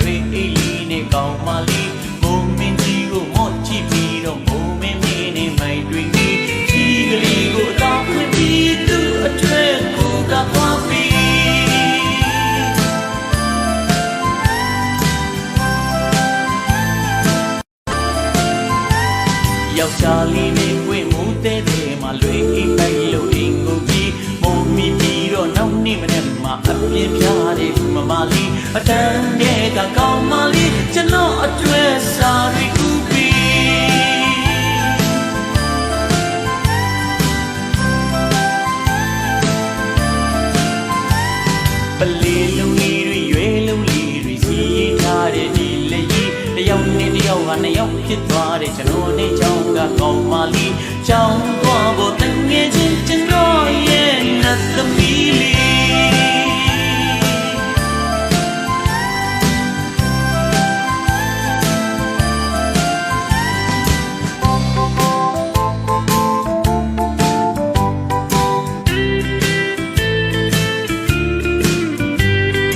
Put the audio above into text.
တွေအေးလေးနဲ့ကောင်းမလေးဘုံမင်းကြီးကိုမော့ကြည့်ပြီးတော့ဘုံမင်းမင်းနဲ့မိုင်တွေကြီးကြီးကလေးကိုအသာခွင့်ပြီးသူ့အထွေကိုကသွားပြီးယောက်ျားလေးနဲ့ဝင်မှုတဲ့တဲ့မှာလွေအေး နောက်နေ့မနေ့မှာအပြင်းပြတဲ့မမလေးအတန်းတဲ့ကကောင်းမလေးကျွန်တော်အကျွဲစားတွေကူပြီးပလေးလုံးလေးတွေရွယ်လုံးလေးတွေစီးထားတဲ့ဒီလေကြီးတယောက်နဲ့တယောက်ကနှစ်ယောက်ဖြစ်သွားတဲ့ကျွန်တော်နဲ့ချောင်းကကောင်းမလေးချောင်းသွားဖို့တငယ်ချင်းကျွန်တော်ရဲ့နတ်သမီးလေး